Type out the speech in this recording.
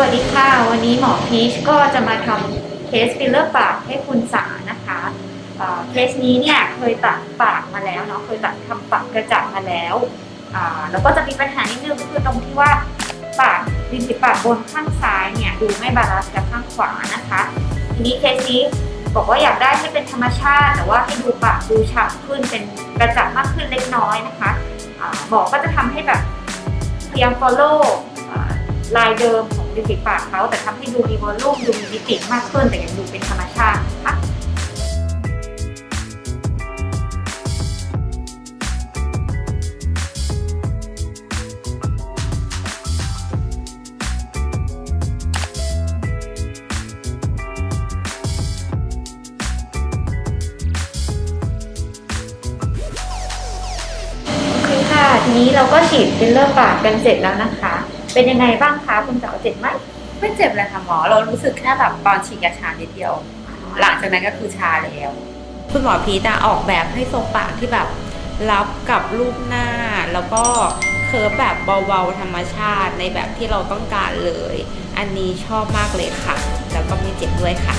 วัสดีค่ะ วันนี้หมอพีชก็จะมาทำเคสฟิลเลอร์ปากให้คุณสานะคะเเคสนี้เนี่ยเคยตัดปากมาแล้วเนาะเคยตัดทำปากกระจับมาแล้วแล้วก็จะมีปัญหานิดนึงก็คือตรงที่ว่าปากริมฝีปากบนข้างซ้ายเนี่ยดูไม่บาลานซ์กับข้างขวานะคะ ทีนี้เคสนี้บอกว่าอยากได้ให้เป็นธรรมชาติ แต่ว่าให้ดูปากดูฉ่ำขึ้นเป็นกระจับมากขึ้นเล็กน้อยนะคะหมอก็จะทำให้แบบพยายาม follow ลายเดิมของริมฝีปากเขาแต่ทำให้ดูมีวอลลุ่มดูมีมิติมากขึ้นแต่ยังดูเป็นธรรมชาตินะคะโอเคค่ะทีนี้เราก็ฉีดฟิลเลอร์ปากกันเสร็จแล้วนะคะ เป็นยังไงบ้างคะคุณสาเจ็บไหมไม่เจ็บเลยค่ะหมอ เรารู้สึกแค่แบบตอนฉีดยาชานิดเดียว หลังจากนั้นก็คือชาแล้ว คุณหมอพีตาออกแบบให้ทรงปากที่แบบรับกับรูปหน้า แล้วก็เคิร์ฟแบบเบาๆธรรมชาติในแบบที่เราต้องการเลย อันนี้ชอบมากเลยค่ะ แล้วก็ไม่เจ็บด้วยค่ะ